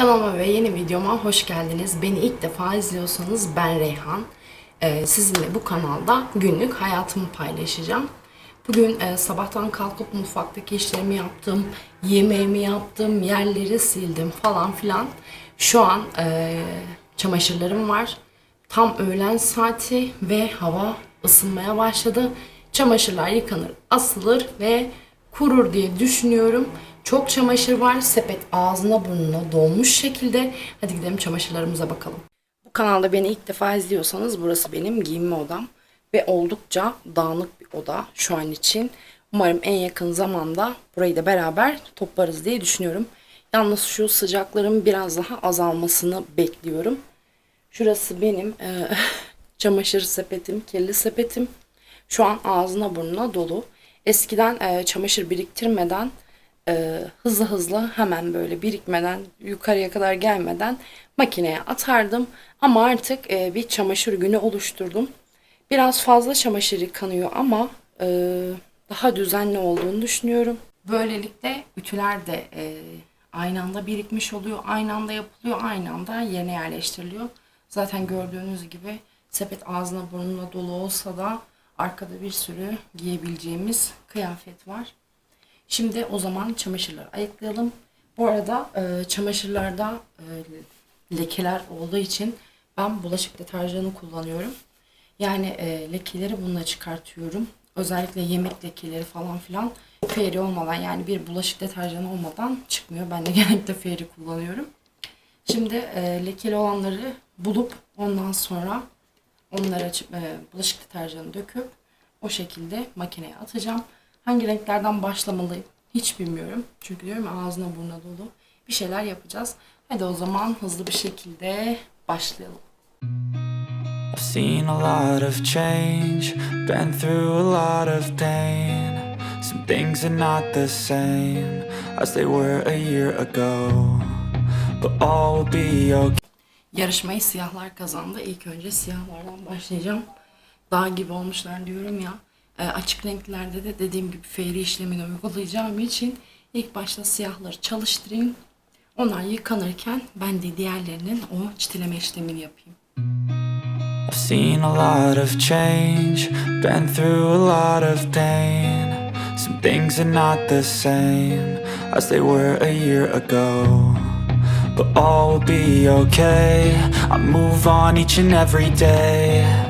Kanalıma ve yeni videoma hoş geldiniz. Beni ilk defa izliyorsanız ben Reyhan. Ee, sizinle bu kanalda günlük hayatımı paylaşacağım. Bugün e, sabahtan kalkıp mutfaktaki işlerimi yaptım, yemeğimi yaptım, yerleri sildim falan filan. Şu an e, çamaşırlarım var. Tam öğlen saati ve hava ısınmaya başladı. Çamaşırlar yıkanır, asılır ve kurur diye düşünüyorum. Çok çamaşır var. Sepet ağzına burnuna dolmuş şekilde. Hadi gidelim çamaşırlarımıza bakalım. Bu kanalda beni ilk defa izliyorsanız burası benim giyinme odam. Ve oldukça dağınık bir oda şu an için. Umarım en yakın zamanda burayı da beraber toplarız diye düşünüyorum. Yalnız şu sıcakların biraz daha azalmasını bekliyorum. Şurası benim e, çamaşır sepetim, kirli sepetim. Şu an ağzına burnuna dolu. Eskiden e, çamaşır biriktirmeden e, hızlı hızlı hemen böyle birikmeden yukarıya kadar gelmeden makineye atardım. Ama artık e, bir çamaşır günü oluşturdum. Biraz fazla çamaşır yıkanıyor ama e, daha düzenli olduğunu düşünüyorum. Böylelikle ütüler de e, aynı anda birikmiş oluyor, aynı anda yapılıyor, aynı anda yerine yerleştiriliyor. Zaten gördüğünüz gibi sepet ağzına burnuna dolu olsa da arkada bir sürü giyebileceğimiz kıyafet var. Şimdi o zaman çamaşırları ayıklayalım. Bu arada e, çamaşırlarda e, lekeler olduğu için ben bulaşık deterjanı kullanıyorum. Yani e, lekeleri bununla çıkartıyorum. Özellikle yemek lekeleri falan filan feri olmadan yani bir bulaşık deterjanı olmadan çıkmıyor. Ben de genellikle feri kullanıyorum. Şimdi e, lekeli olanları bulup ondan sonra onları açıp e, bulaşık deterjanı döküp o şekilde makineye atacağım. Hangi renklerden başlamalıyım hiç bilmiyorum. Çünkü diyorum ağzına burnuna dolu bir şeyler yapacağız. Hadi o zaman hızlı bir şekilde başlayalım. I've seen a lot of change, been through a lot of pain. Some things are not the same as they were a year ago, but all will be okay. Yarışmayı siyahlar kazandı. İlk önce siyahlardan başlayacağım. Dağ gibi olmuşlar diyorum ya. E, açık renklerde de dediğim gibi fairy işlemini uygulayacağım için ilk başta siyahları çalıştırayım. Onlar yıkanırken ben de diğerlerinin o çitileme işlemini yapayım. I've seen a lot of change, been through a lot of pain. Some things are not the same as they were a year ago. But all will be okay. I move on each and every day.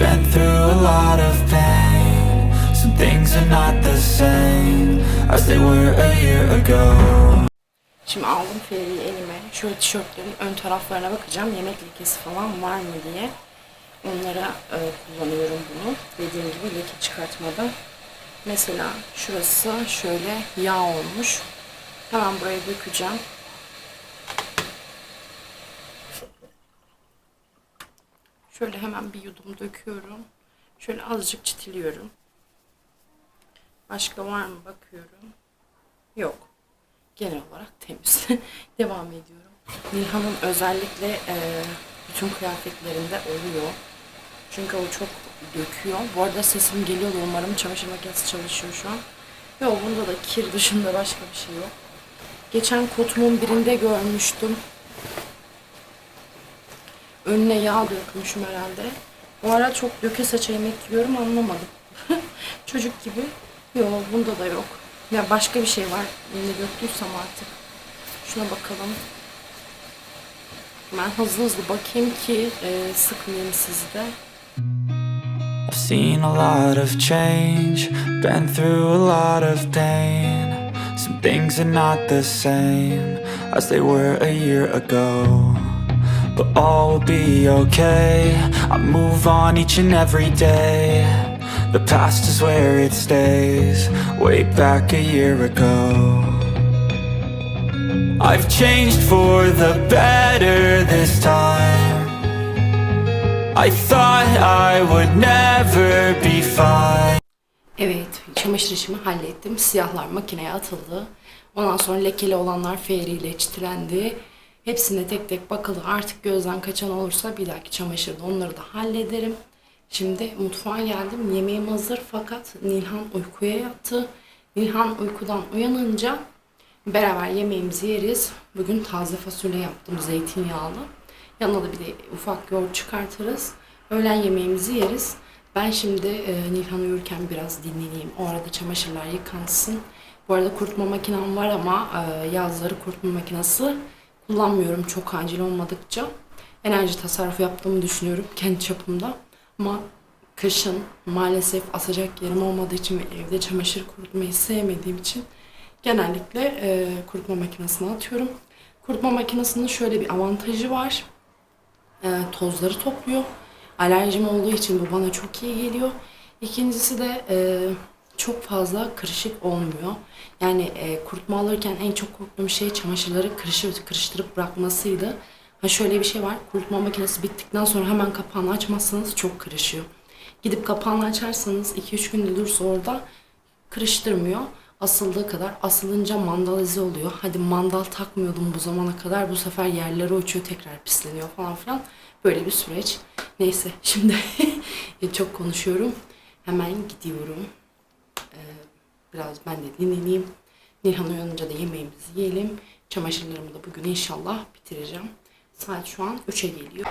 been through a lot of pain. Some things are not the same as they were a year ago. Şimdi aldım feriyi elime. Şöyle tişörtlerin ön taraflarına bakacağım. Yemek lekesi falan var mı diye. Onlara e, kullanıyorum bunu. Dediğim gibi leke çıkartmada. Mesela şurası şöyle yağ olmuş. Hemen buraya dökeceğim. Şöyle hemen bir yudum döküyorum. Şöyle azıcık çitiliyorum. Başka var mı bakıyorum. Yok genel olarak temiz. Devam ediyorum. Nilhan'ın özellikle e, bütün kıyafetlerinde oluyor. Çünkü o çok döküyor. Bu arada sesim geliyor umarım çamaşır makinesi çalışıyor şu an. Yok bunda da kir dışında başka bir şey yok. Geçen kotumun birinde görmüştüm. Önüne yağ dökmüşüm herhalde. Bu ara çok döke saça yemek yiyorum anlamadım. Çocuk gibi. Yok bunda da yok. Ya başka bir şey var. Ne döktüysem artık. Şuna bakalım. Ben hızlı hızlı bakayım ki e, sıkmayayım sizi de. I've seen a lot of change, been through a lot of pain. Some things are not the same as they were a year ago. But all will be okay. I move on each and every day. The past is where it stays, way back a year ago. I've changed for the better this time. I thought I would never be fine. Evet, çamaşır işimi hallettim. Siyahlar makineye atıldı. Ondan sonra lekeli olanlar feriyle çitilendi. Hepsine tek tek bakıldı. Artık gözden kaçan olursa bir dahaki çamaşırda onları da hallederim. Şimdi mutfağa geldim. Yemeğim hazır fakat Nilhan uykuya yattı. Nilhan uykudan uyanınca beraber yemeğimizi yeriz. Bugün taze fasulye yaptım zeytinyağlı. Yanına da bir de ufak yoğurt çıkartırız. Öğlen yemeğimizi yeriz. Ben şimdi e, Nilhan uyurken biraz dinleneyim. O arada çamaşırlar yıkansın. Bu arada kurutma makinem var ama e, yazları kurutma makinesi kullanmıyorum çok acil olmadıkça. Enerji tasarrufu yaptığımı düşünüyorum kendi çapımda. Ama kışın maalesef asacak yerim olmadığı için ve evde çamaşır kurutmayı sevmediğim için genellikle e, kurutma makinesine atıyorum. Kurutma makinesinin şöyle bir avantajı var e, tozları topluyor. Alerjim olduğu için bu bana çok iyi geliyor. İkincisi de e, çok fazla kırışık olmuyor. Yani e, kurutma alırken en çok korktuğum şey çamaşırları kırışır, kırıştırıp bırakmasıydı. Ha şöyle bir şey var. Kurutma makinesi bittikten sonra hemen kapağını açmazsanız çok kırışıyor. Gidip kapağını açarsanız 2-3 günde dursa orada kırıştırmıyor. Asıldığı kadar asılınca mandalize oluyor. Hadi mandal takmıyordum bu zamana kadar. Bu sefer yerlere uçuyor tekrar pisleniyor falan filan. Böyle bir süreç. Neyse şimdi çok konuşuyorum. Hemen gidiyorum. Ee, biraz ben de dinleneyim. Nilhan uyanınca da yemeğimizi yiyelim. Çamaşırlarımı da bugün inşallah bitireceğim. Saat şu an 3'e geliyor.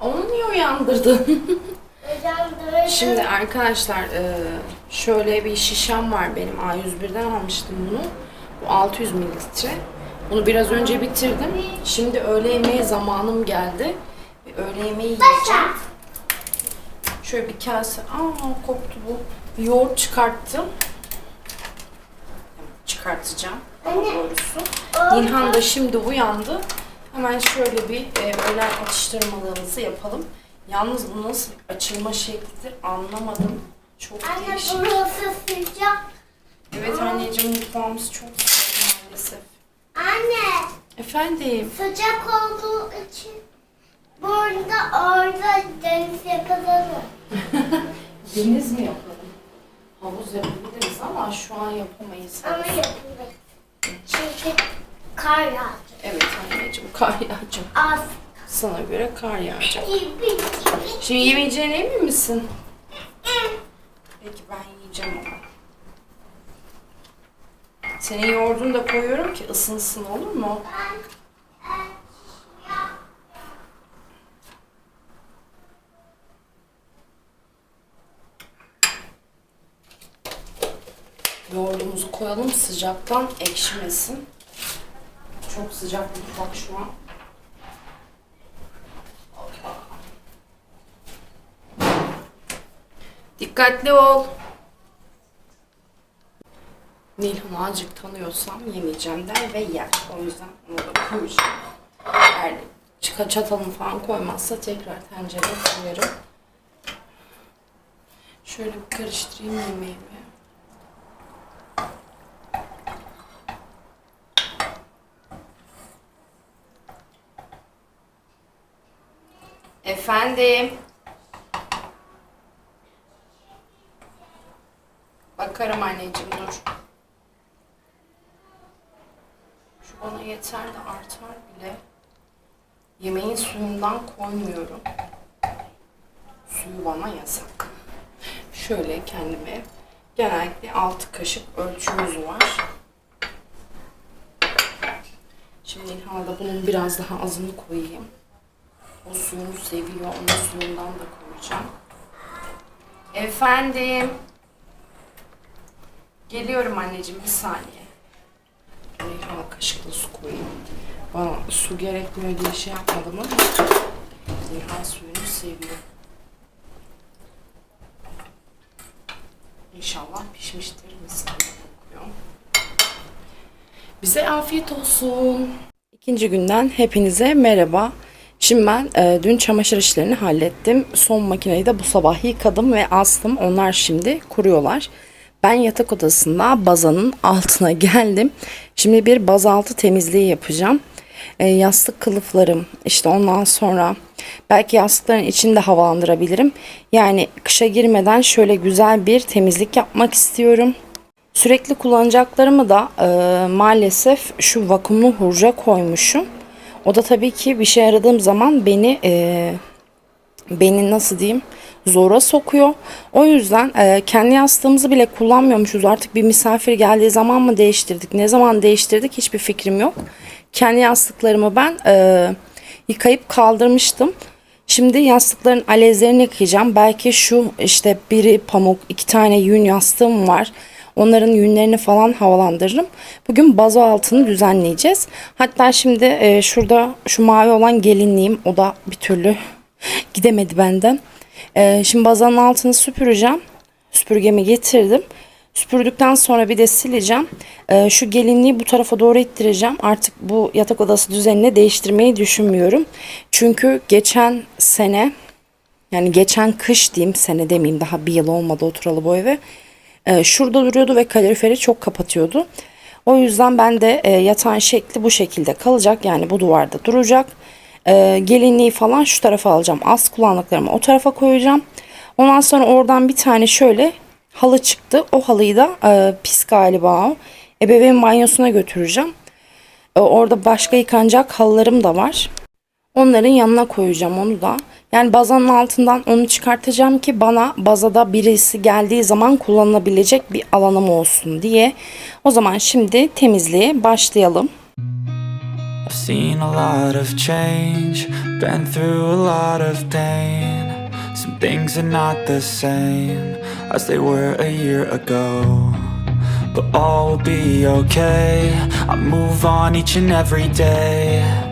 Onu niye uyandırdın? Şimdi arkadaşlar e, şöyle bir şişem var benim A101'den almıştım bunu. Bu 600 mililitre. Bunu biraz önce bitirdim. Şimdi öğle yemeği zamanım geldi. Bir öğle yemeği yiyeceğim. Şöyle bir kase, aa koptu bu. Yoğurt çıkarttım. Çıkartacağım daha doğrusu. Nilhan da şimdi uyandı. Hemen şöyle bir e, öğlen atıştırmalarımızı yapalım. Yalnız bu nasıl bir açılma şeklidir anlamadım. Çok Anne değişik. burası sıcak. Evet anneciğim mutfağımız çok sıcak maalesef. Anne Efendim? sıcak olduğu için burada orada deniz yapalım. Deniz mi yapalım? Havuz yapabiliriz ama şu an yapamayız. Ama yapılır. Çünkü kar yağacak. Evet anneciğim kar yağacak. Az. Sana göre kar yağacak. Şimdi yemeyeceğine emin misin? Peki ben yiyeceğim ama. Senin yoğurdunu da koyuyorum ki ısınsın olur mu? Yoğurdumuzu sıcaktan ekşimesin. Çok sıcak mutfak şu an. Dikkatli ol. Nilhan azıcık tanıyorsam yemeyeceğim der ve yer. O yüzden onu da koyacağım. Eğer çıka falan koymazsa tekrar tencereye koyarım. Şöyle bir karıştırayım yemeğimi. Efendim. Bakarım anneciğim dur. Şu bana yeter de artar bile. Yemeğin suyundan koymuyorum. Suyu bana yasak. Şöyle kendime genellikle 6 kaşık ölçümüz var. Şimdi İlhan'a bunun biraz daha azını koyayım. O suyunu seviyor. Onun suyundan da koyacağım. Efendim. Geliyorum anneciğim bir saniye. Nilhan'a kaşıkla su koyayım. Bana su gerekmiyor diye şey yapmadım ama Nilhan suyunu seviyor. İnşallah pişmiştir. Mis kokuyor. Bize afiyet olsun. İkinci günden hepinize merhaba. Şimdi ben e, dün çamaşır işlerini hallettim. Son makineyi de bu sabah yıkadım ve astım. Onlar şimdi kuruyorlar. Ben yatak odasında bazanın altına geldim. Şimdi bir bazaltı temizliği yapacağım. E, yastık kılıflarım işte ondan sonra belki yastıkların içinde havalandırabilirim. Yani kışa girmeden şöyle güzel bir temizlik yapmak istiyorum. Sürekli kullanacaklarımı da e, maalesef şu vakumlu hurca koymuşum. O da tabii ki bir şey aradığım zaman beni e, beni nasıl diyeyim zora sokuyor. O yüzden e, kendi yastığımızı bile kullanmıyormuşuz. Artık bir misafir geldiği zaman mı değiştirdik, ne zaman değiştirdik hiçbir fikrim yok. Kendi yastıklarımı ben e, yıkayıp kaldırmıştım. Şimdi yastıkların alezlerini yıkayacağım. Belki şu işte biri pamuk, iki tane yün yastığım var. Onların yünlerini falan havalandırırım. Bugün bazo altını düzenleyeceğiz. Hatta şimdi e, şurada şu mavi olan gelinliğim o da bir türlü gidemedi benden. E, şimdi bazanın altını süpüreceğim. Süpürgemi getirdim. Süpürdükten sonra bir de sileceğim. E, şu gelinliği bu tarafa doğru ittireceğim. Artık bu yatak odası düzenini değiştirmeyi düşünmüyorum. Çünkü geçen sene yani geçen kış diyeyim sene demeyeyim daha bir yıl olmadı oturalı bu eve. Ee, şurada duruyordu ve kaloriferi çok kapatıyordu. O yüzden ben de e, yatağın şekli bu şekilde kalacak. Yani bu duvarda duracak. Ee, gelinliği falan şu tarafa alacağım. Az kullandıklarımı o tarafa koyacağım. Ondan sonra oradan bir tane şöyle halı çıktı. O halıyı da e, pis galiba o. Ebeveyn banyosuna götüreceğim. E, orada başka yıkanacak halılarım da var. Onların yanına koyacağım onu da. Yani bazanın altından onu çıkartacağım ki bana bazada birisi geldiği zaman kullanılabilecek bir alanım olsun diye. O zaman şimdi temizliğe başlayalım. I've seen a lot of change, been through a lot of pain. Some things are not the same as they were a year ago. But all will be okay. I move on each and every day.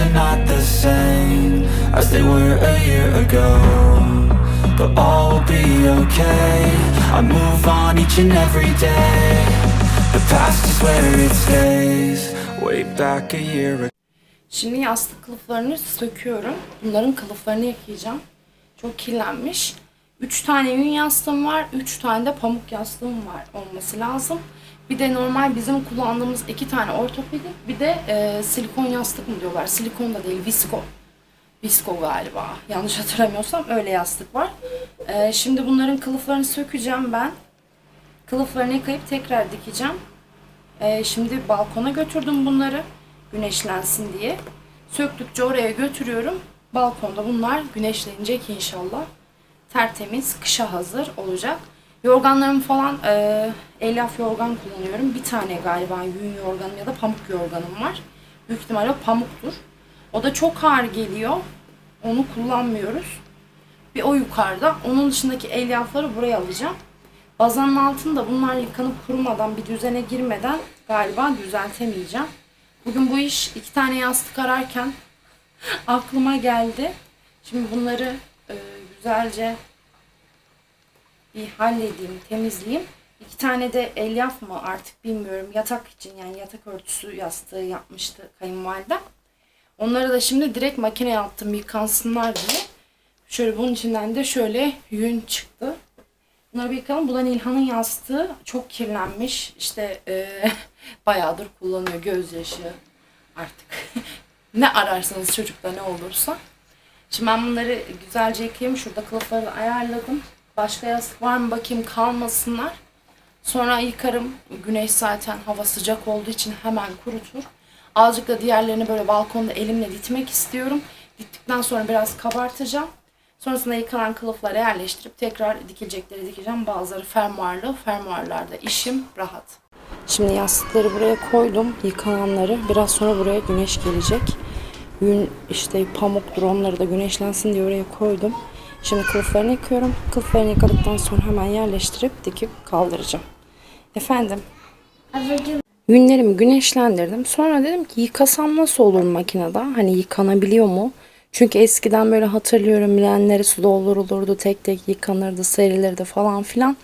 Are not the same as they were a year ago. But all will be okay. I move on each and every day. The past is where it stays, way back a year ago. Şimdi yastık kılıflarını söküyorum. Bunların kılıflarını yıkayacağım. Çok kirlenmiş. 3 tane yün yastığım var. 3 tane de pamuk yastığım var olması lazım. Bir de normal bizim kullandığımız iki tane ortopedik. Bir de e, silikon yastık mı diyorlar. Silikon da değil, visko. Visko galiba. Yanlış hatırlamıyorsam öyle yastık var. E, şimdi bunların kılıflarını sökeceğim ben. Kılıflarını yıkayıp tekrar dikeceğim. Ee, şimdi balkona götürdüm bunları güneşlensin diye. Söktükçe oraya götürüyorum. Balkonda bunlar güneşlenecek inşallah. Tertemiz, kışa hazır olacak. Yorganlarım falan e, elyaf yorgan kullanıyorum. Bir tane galiba yün yorganım ya da pamuk yorganım var. Büyük ihtimalle pamuktur. O da çok ağır geliyor. Onu kullanmıyoruz. Bir o yukarıda. Onun dışındaki elyafları buraya alacağım. Bazanın altında bunlar yıkanıp kurumadan bir düzene girmeden galiba düzeltemeyeceğim. Bugün bu iş iki tane yastık ararken aklıma geldi. Şimdi bunları e, güzelce bir halledeyim, temizleyeyim. İki tane de elyaf mı artık bilmiyorum yatak için yani yatak örtüsü yastığı yapmıştı kayınvalidem. Onları da şimdi direkt makineye attım yıkansınlar diye. Şöyle bunun içinden de şöyle yün çıktı. Bunları bir yıkalım. Bu da Nilhan'ın yastığı. Çok kirlenmiş. İşte e, bayağıdır kullanıyor. Gözyaşı artık. ne ararsanız çocukta ne olursa. Şimdi ben bunları güzelce yıkayayım. Şurada kılıfları ayarladım. Başka yastık var mı bakayım kalmasınlar. Sonra yıkarım. Güneş zaten hava sıcak olduğu için hemen kurutur. Azıcık da diğerlerini böyle balkonda elimle ditmek istiyorum. Dittikten sonra biraz kabartacağım. Sonrasında yıkanan kılıfları yerleştirip tekrar dikilecekleri dikeceğim. Bazıları fermuarlı. Fermuarlarda işim rahat. Şimdi yastıkları buraya koydum. Yıkananları. Biraz sonra buraya güneş gelecek. Yün işte pamuktur onları da güneşlensin diye oraya koydum. Şimdi kılıflarını yıkıyorum. Kılıflarını yıkadıktan sonra hemen yerleştirip dikip kaldıracağım. Efendim? Yünlerimi güneşlendirdim. Sonra dedim ki yıkasam nasıl olur makinede? Hani yıkanabiliyor mu? Çünkü eskiden böyle hatırlıyorum bilenleri su doldurulurdu, tek tek yıkanırdı, serilirdi falan filan.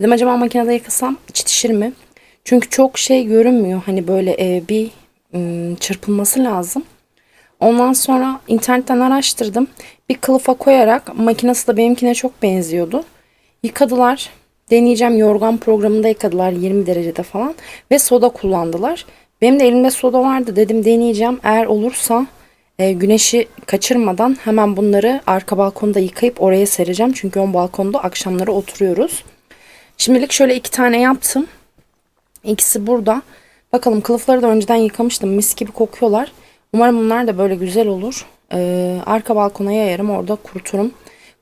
Dedim acaba makinede yıkasam çitişir mi? Çünkü çok şey görünmüyor. Hani böyle e, bir ım, çırpılması lazım. Ondan sonra internetten araştırdım. Bir kılıfa koyarak makinesi de benimkine çok benziyordu. Yıkadılar. Deneyeceğim yorgan programında yıkadılar 20 derecede falan. Ve soda kullandılar. Benim de elimde soda vardı dedim deneyeceğim. Eğer olursa e, güneşi kaçırmadan hemen bunları arka balkonda yıkayıp oraya sereceğim. Çünkü on balkonda akşamları oturuyoruz. Şimdilik şöyle iki tane yaptım. İkisi burada. Bakalım kılıfları da önceden yıkamıştım. Mis gibi kokuyorlar. Umarım bunlar da böyle güzel olur. Ee, arka balkona yayarım. Orada kuruturum.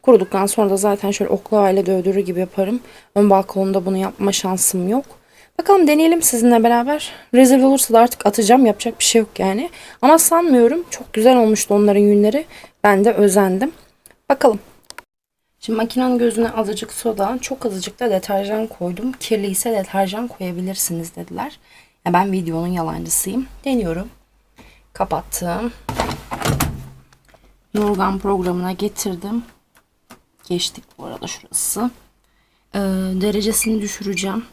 Kuruduktan sonra da zaten şöyle oklavayla dövdürür gibi yaparım. Ön balkonda bunu yapma şansım yok. Bakalım deneyelim sizinle beraber. Rezil olursa da artık atacağım. Yapacak bir şey yok yani. Ama sanmıyorum. Çok güzel olmuştu onların yünleri. Ben de özendim. Bakalım. Şimdi makinenin gözüne azıcık soda, çok azıcık da deterjan koydum. Kirli ise deterjan koyabilirsiniz dediler. Ya ben videonun yalancısıyım. Deniyorum. Kapattım. Yorgan programına getirdim. Geçtik bu arada şurası. Ee, derecesini düşüreceğim.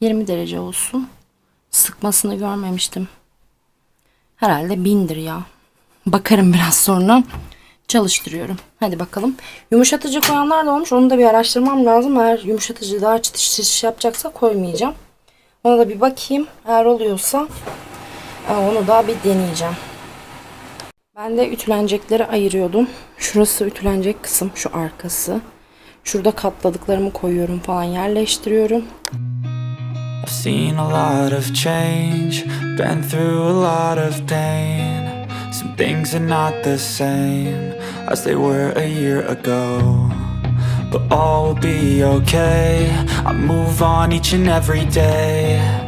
20 derece olsun. Sıkmasını görmemiştim. Herhalde bindir ya. Bakarım biraz sonra. Çalıştırıyorum. Hadi bakalım. Yumuşatıcı koyanlar da olmuş. Onu da bir araştırmam lazım. Eğer yumuşatıcı daha çıtış çıtış yapacaksa koymayacağım. Ona da bir bakayım. Eğer oluyorsa onu da bir deneyeceğim. Ben de ütülenecekleri ayırıyordum. Şurası ütülenecek kısım. Şu arkası. Şurada katladıklarımı koyuyorum falan yerleştiriyorum. I've seen a lot of change, been through a lot of pain. Some things are not the same as they were a year ago. But all will be okay. I move on each and every day.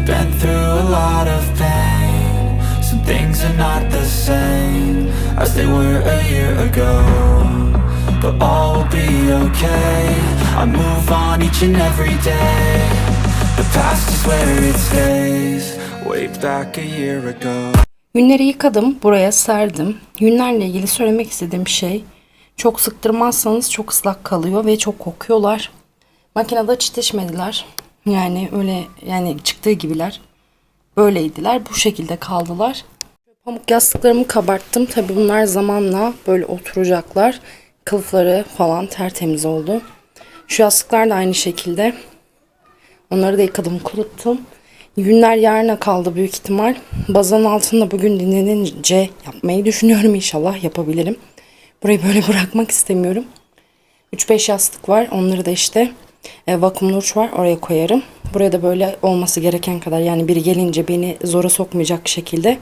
been through a lot of pain. Some things are not the same as they were a year ago. But all will be okay. I move on each and every day. The past is where it stays, way back a year ago. Yünleri yıkadım, buraya serdim. Yünlerle ilgili söylemek istediğim şey, çok sıktırmazsanız çok ıslak kalıyor ve çok kokuyorlar. Makinede çitişmediler. Yani öyle yani çıktığı gibiler. Böyleydiler. Bu şekilde kaldılar. Pamuk yastıklarımı kabarttım. Tabi bunlar zamanla böyle oturacaklar. Kılıfları falan tertemiz oldu. Şu yastıklar da aynı şekilde. Onları da yıkadım, kuruttum. Yünler yarına kaldı büyük ihtimal. Bazanın altında bugün dinlenince yapmayı düşünüyorum inşallah yapabilirim. Burayı böyle bırakmak istemiyorum. 3-5 yastık var. Onları da işte e, vakumlu uç var. Oraya koyarım. Buraya da böyle olması gereken kadar yani biri gelince beni zora sokmayacak şekilde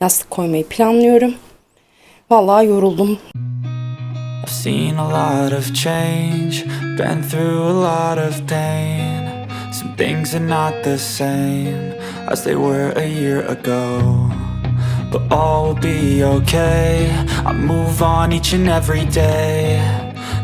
yastık koymayı planlıyorum. Vallahi yoruldum. I've seen a lot of change, been through a lot of pain. Some things are not the same as they were a year ago. But all will be okay. I move on each and every day.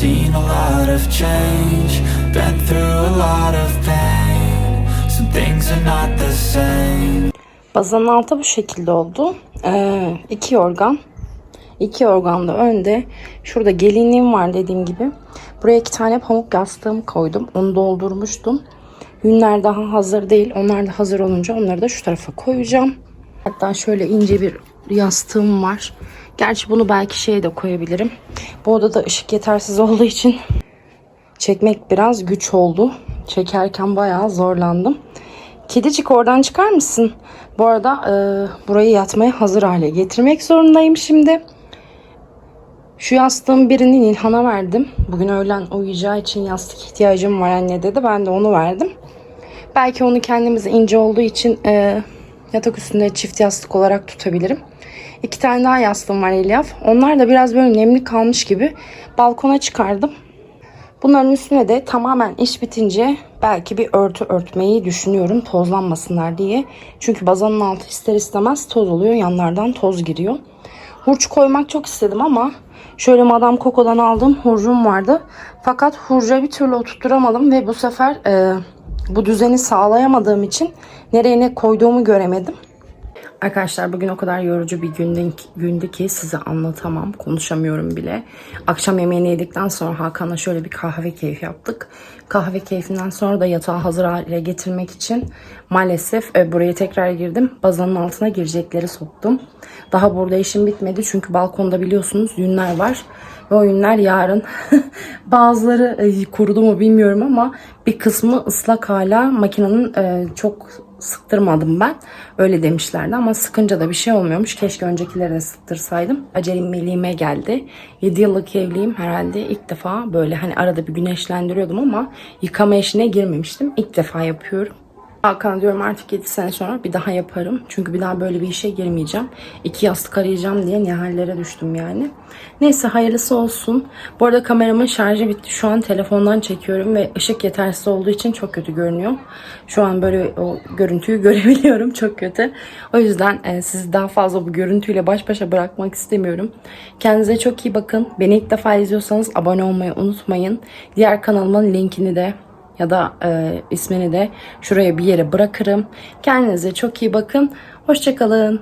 Seen a lot of change, been through a lot of pain. Some things are not the same. Bazanın altı bu şekilde oldu. Ee, iki organ. İki organ da önde. Şurada gelinliğim var dediğim gibi. Buraya iki tane pamuk yastığım koydum. Onu doldurmuştum. Yünler daha hazır değil. Onlar da hazır olunca onları da şu tarafa koyacağım. Hatta şöyle ince bir yastığım var. Gerçi bunu belki şeye de koyabilirim. Bu odada ışık yetersiz olduğu için çekmek biraz güç oldu. Çekerken bayağı zorlandım. Kedicik oradan çıkar mısın? Bu arada e, burayı yatmaya hazır hale getirmek zorundayım şimdi. Şu yastığın birini Nilhan'a verdim. Bugün öğlen uyuyacağı için yastık ihtiyacım var anne dedi. Ben de onu verdim. Belki onu kendimiz ince olduğu için e, yatak üstünde çift yastık olarak tutabilirim. İki tane daha yastığım var Elyaf. Onlar da biraz böyle nemli kalmış gibi. Balkona çıkardım. Bunların üstüne de tamamen iş bitince belki bir örtü örtmeyi düşünüyorum tozlanmasınlar diye. Çünkü bazanın altı ister istemez toz oluyor. Yanlardan toz giriyor. Hurç koymak çok istedim ama şöyle Madame Coco'dan aldığım hurcum vardı. Fakat hurca bir türlü oturtturamadım ve bu sefer e, bu düzeni sağlayamadığım için nereye ne koyduğumu göremedim. Arkadaşlar bugün o kadar yorucu bir gündü, gündü ki size anlatamam. Konuşamıyorum bile. Akşam yemeğini yedikten sonra Hakan'la şöyle bir kahve keyfi yaptık. Kahve keyfinden sonra da yatağı hazır hale getirmek için maalesef e, buraya tekrar girdim. Bazanın altına girecekleri soktum. Daha burada işim bitmedi çünkü balkonda biliyorsunuz yünler var. Ve o yünler yarın bazıları e, kurudu mu bilmiyorum ama bir kısmı ıslak hala makinenin e, çok sıktırmadım ben. Öyle demişlerdi ama sıkınca da bir şey olmuyormuş. Keşke öncekileri de sıktırsaydım. Acemiliğime geldi. 7 yıllık evliyim herhalde ilk defa böyle hani arada bir güneşlendiriyordum ama yıkama işine girmemiştim. İlk defa yapıyorum. Hakan diyorum artık 7 sene sonra bir daha yaparım. Çünkü bir daha böyle bir işe girmeyeceğim. İki yastık arayacağım diye ne hallere düştüm yani. Neyse hayırlısı olsun. Bu arada kameramın şarjı bitti. Şu an telefondan çekiyorum ve ışık yetersiz olduğu için çok kötü görünüyor. Şu an böyle o görüntüyü görebiliyorum. Çok kötü. O yüzden e, sizi daha fazla bu görüntüyle baş başa bırakmak istemiyorum. Kendinize çok iyi bakın. Beni ilk defa izliyorsanız abone olmayı unutmayın. Diğer kanalımın linkini de ya da e, ismini de şuraya bir yere bırakırım. Kendinize çok iyi bakın. Hoşçakalın.